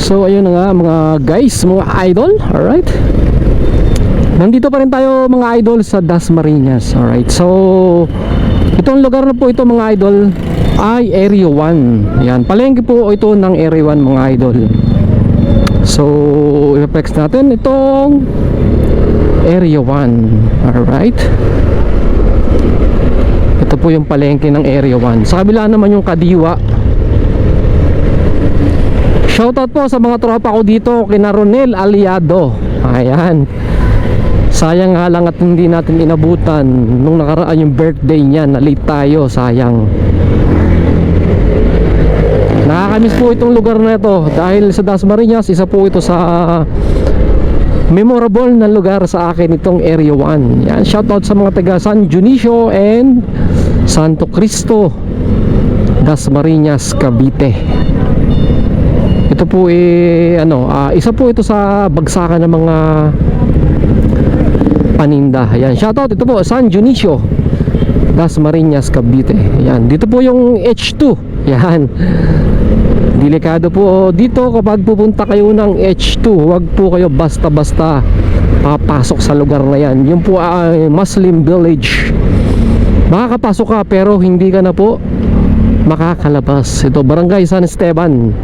So ayun na nga mga guys, mga idol, alright? Nandito pa rin tayo mga idol sa Dasmariñas, alright? So itong lugar na po ito mga idol ay Area 1. Yan, palengke po ito ng Area 1 mga idol. So i-flex natin itong Area 1, alright? Ito po yung palengke ng Area 1. Sa kabila naman yung Kadiwa, Shoutout po sa mga tropa ko dito kina Ronel Aliado. Ayan. Sayang nga lang at hindi natin inabutan. Nung nakaraan yung birthday niya na late tayo Sayang. Nakakamiss po itong lugar na ito. Dahil sa Dasmariñas Isa po ito sa Memorable na lugar sa akin itong Area 1 Yan, shoutout sa mga taga San Dionisio and Santo Cristo Dasmariñas, Cavite ito po eh ano, ah, isa po ito sa bagsakan ng mga paninda. Ayan, shoutout ito po San Dionisio. Das Marinas, Cavite. Ayan, dito po yung H2. Ayan. Delikado po dito kapag pupunta kayo ng H2. Huwag po kayo basta-basta papasok sa lugar na yan. Yung po ay Muslim Village. Makakapasok ka pero hindi ka na po makakalabas. Ito, Barangay San Esteban.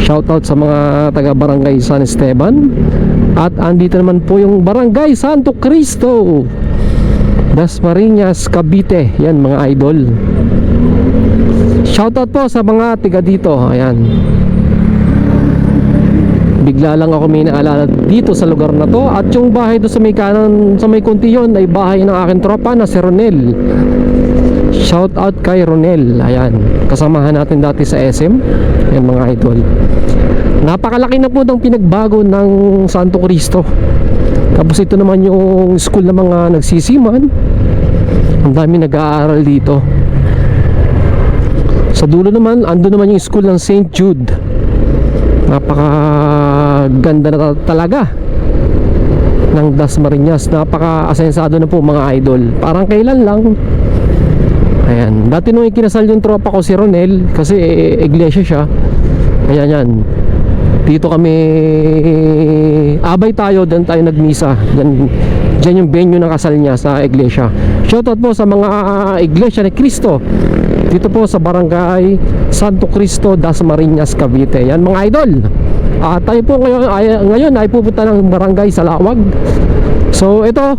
Shoutout sa mga taga Barangay San Esteban. At andito naman po yung Barangay Santo Cristo Dasmariñas, Cavite. Yan mga idol. Shoutout po sa mga tiga dito. Ayan. Bigla lang ako may naalala dito sa lugar na to. At yung bahay doon sa may kanan Sa may kunti yun ay bahay ng aking tropa na si Ronel Shout out kay Ronel. Ayan. Kasamahan natin dati sa SM Yan mga idol. Napakalaki na po ng pinagbago ng Santo Cristo. Tapos ito naman yung school ng mga nagsisiman. Ang dami nag-aaral dito. Sa dulo naman Ando naman yung school ng St. Jude. Napaka ganda na ta- talaga ng Dasmariñas napaka asensado na po mga idol. Parang kailan lang Ayan. Dati nung ikinasal yung tropa ko si Ronel kasi eh, iglesia siya. Ayan yan. Dito kami abay tayo, dan tayo nagmisa. Yan, dyan yung venue ng kasal niya sa iglesia. Shoutout po sa mga iglesia ni Cristo. Dito po sa barangay Santo Cristo, Dasmariñas, Cavite. Yan mga idol. Ah, tayo po ngayon ay, ngayon ay pupunta ng barangay Salawag. So ito,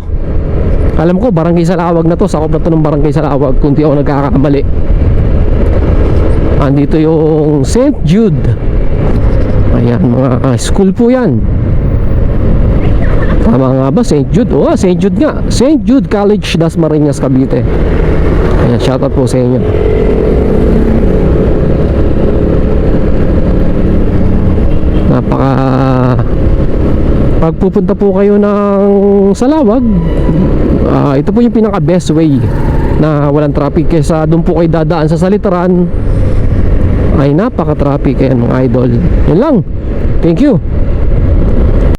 alam ko barangay Salawag na to Sakop na to ng barangay Salawag Kung di ako nagkakamali Andito yung St. Jude Ayan mga school po yan Tama nga ba St. Jude? Oo St. Jude nga St. Jude College Dasmariñas Cavite Ayan shoutout po sa inyo Napaka pupunta po kayo ng Salawag. Ah, ito po yung pinaka best way na walang traffic kesa doon po kayo dadaan sa Salitaran ay napaka traffic yan mga idol. Yun lang. Thank you